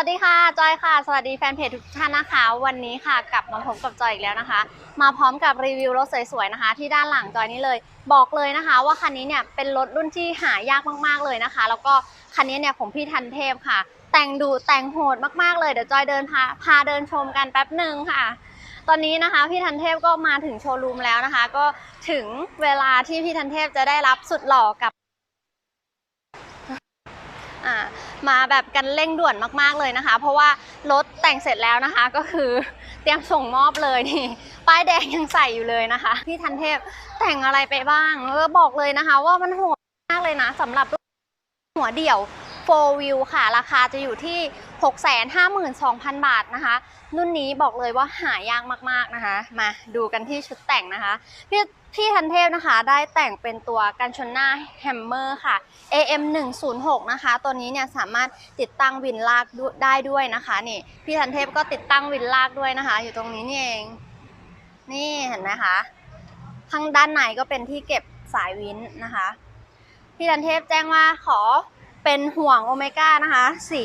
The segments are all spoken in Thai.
วัสดีค่ะ จอยค่ะ สวัสดีแฟนเพจทุกท่านนะคะ วันนี้ค่ะกลับมาพบกับจอยอีกแล้วนะคะ มาพร้อมกับรีวิวรถสวยๆนะคะ ที่ด้านหลังจอยนี้เลย บอกเลยนะคะ ว่าคันนี้เนี่ยเป็นรถรุ่นที่หายากมากๆเลยนะคะ แล้วก็คันนี้เนี่ยของพี่ทันเทพค่ะ แต่งดูแต่งโหดมากๆเลยเดี๋ยวจอยเดินพาพาเดินชมกันแป๊บหนึ่งค่ะ ตอนนี้นะคะพี่ทันเทพก็มาถึงโชว์รูมแล้วนะคะ ก็ถึงเวลาที่พี่ทันเทพจะได้รับสุดหล่อกับ มาแบบกันเร่งด่วนมากๆเลยนะคะ เพราะว่ารถแต่งเสร็จแล้วนะคะ ก็คือเตรียมส่งมอบเลยนี่ป้ายแดงยังใส่อยู่เลยนะคะ พี่ทันเทพแต่งอะไรไปบ้างเออบอกเลยนะคะ ว่ามันโหดมากเลยนะสำหรับหัวเดี่ยว4 wheel ค่ะ ราคาจะอยู่ที่ 652,000 บาทนะคะ รุ่นนี้บอกเลยว่าหายากมากๆนะคะ มาดูกันที่ชุดแต่งนะคะพี่พี่ทันเทพนะคะ ได้แต่งเป็นตัวกันชนหน้าแฮมเมอร์ค่ะ AM 106นะคะ ตัวนี้เนี่ยสามารถติดตั้งวินลากได้ด้วยนะคะนี่พี่ทันเทพก็ติดตั้งวินลากด้วยนะคะ อยู่ตรงนี้นี่เอง นี่เห็นไหมคะข้างด้านในก็เป็นที่เก็บสายวินนะคะพี่ทันเทพแจ้งว่าขอเป็นห่วงโอเมก้านะคะ สี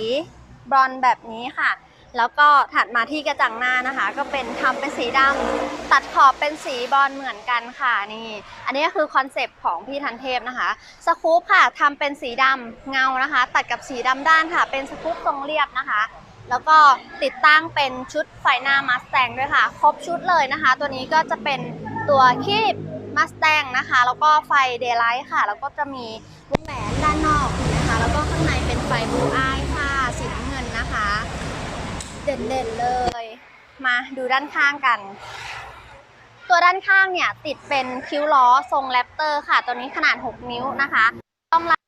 บรอนแบบนี้ค่ะ แล้วก็ถัดมาที่กระจังหน้านะคะ ก็เป็นทำเป็นสีดำตัดขอบเป็นสีบอลเหมือนกันค่ะนี่อันนี้ก็คือคอนเซปต์ของพี่ทันเทพนะคะสกู๊ปค่ะทำเป็นสีดำเงานะคะ ตัดกับสีดำด้านค่ะ เป็นสกู๊ปทรงเรียบนะคะแล้วก็ติดตั้งเป็นชุดไฟหน้ามาส t ต n ด้วยค่ะ ครบชุดเลยนะคะ ตัวนี้ก็จะเป็นตัวคีบมาส t ต n นะคะ แล้วก็ไฟเดย์ไลท์ค่ะ แล้วก็จะมีวงแหวนด้านนอกนไหมคะ แล้วก็ข้างในเป็นไฟบลูอายค่ะ สีน้ำเงินนะคะ เด่นๆเลย มาดูด้านข้างกัน ตัวด้านข้างเนี่ยติดเป็นคิ้วล้อทรงแรปเตอร์ค่ะ ตัวนี้ขนาด 6 นิ้วนะคะ ต้องลาย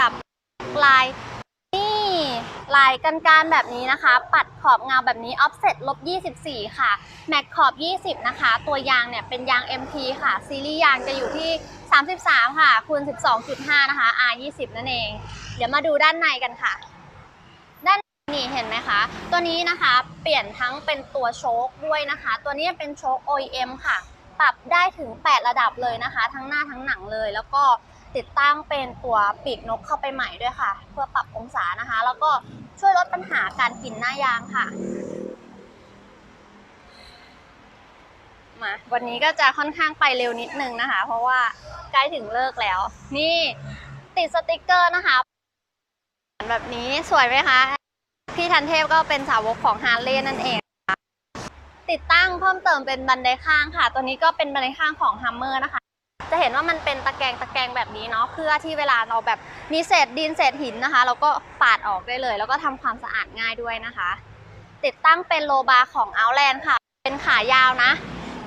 กับลายนี่ลายกันการแบบนี้นะคะ ปัดขอบเงาแบบนี้ offset ลบ24 ค่ะ แม็กขอบ 20 นะคะ ตัวยางเนี่ยเป็นยาง MT ค่ะ ซีรีส์ยางจะอยู่ที่ 33 ค่ะคูณ12.5 นะคะ R 20 นั่นเอง เดี๋ยวมาดูด้านในกันค่ะ เห็นไหมคะ ตัวนี้นะคะเปลี่ยนทั้งเป็นตัวโชคด้วยนะคะ ตัวนี้เป็นโชค OEM ค่ะ ปรับได้ถึง 8 ระดับเลยนะคะ ทั้งหน้าทั้งหนังเลย แล้วก็ติดตั้งเป็นตัวปีกนกเข้าไปใหม่ด้วยค่ะ เพื่อปรับองศานะคะ แล้วก็ช่วยลดปัญหาการกินหน้ายางค่ะมาวันนี้ก็จะค่อนข้างไปเร็วนิดนึงนะคะ เพราะว่าใกล้ถึงเลิกแล้ว นี่ติดสติกเกอร์นะคะ แบบนี้สวยไหมคะ พี่ทันเทพก็เป็นสาวกของฮาร์เลย์นั่นเองนะคะติดตั้งเพิ่มเติมเป็นบันไดข้างค่ะ ตัวนี้ก็เป็นบันไดข้างของฮัมเมอร์นะคะ จะเห็นว่ามันเป็นตะแกรงตะแกรงแบบนี้เนาะเพื่อที่เวลาเราแบบมีเศษดินเศษหินนะคะเราก็ปาดออกได้เลย แล้วก็ทำความสะอาดง่ายด้วยนะคะ ติดตั้งเป็นโลบาร์ของ Outland ค่ะ เป็นขายาวนะ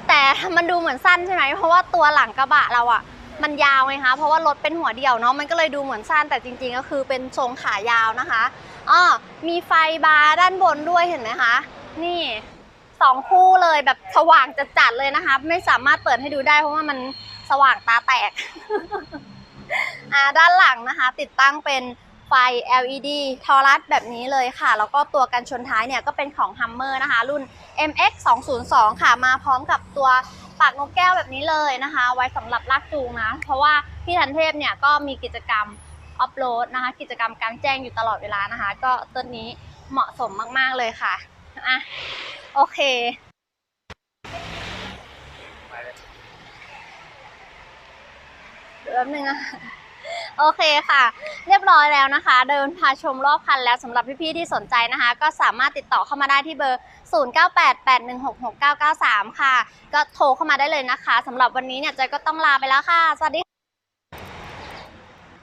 แต่มันดูเหมือนสั้นใช่ไหมเพราะว่าตัวหลังกระบะเราอะมันยาวไงคะเพราะว่ารถเป็นหัวเดี่ยวเนาะมันก็เลยดูเหมือนสั้นแต่จริงๆก็คือเป็นทรงขายาวนะคะ อ้อมีไฟบาร์ด้านบนด้วยเห็นไหมคะ นี่สองคู่เลยแบบสว่างจัดเลยนะคะ ไม่สามารถเปิดให้ดูได้เพราะว่ามันสว่างตาแตก อ่าด้านหลังนะคะ ติดตั้งเป็นไฟ LED ทอรัสแบบนี้เลยค่ะ แล้วก็ตัวกันชนท้ายเนี่ยก็เป็นของ Hummer นะคะ รุ่น MX 202ค่ะ มาพร้อมกับตัวปากนกแก้วแบบนี้เลยนะคะ ไว้สำหรับลากจูงนะ เพราะว่าพี่ทันเทพเนี่ยก็มีกิจกรรม อัปโหลดนะคะ กิจกรรมกลางแจ้งอยู่ตลอดเวลานะคะ ก็ต้นนี้เหมาะสมมากๆเลยค่ะอะโอเคเดี๋ยวแป๊บนึงอะโอเคค่ะ เรียบร้อยแล้วนะคะ เดินพาชมรอบคันแล้วสำหรับพี่ๆที่สนใจนะคะ ก็สามารถติดต่อเข้ามาได้ที่เบอร์ 0988166993 ค่ะ ก็โทรเข้ามาได้เลยนะคะสำหรับวันนี้เนี่ยจอยก็ต้องลาไปแล้วค่ะ สวัสดี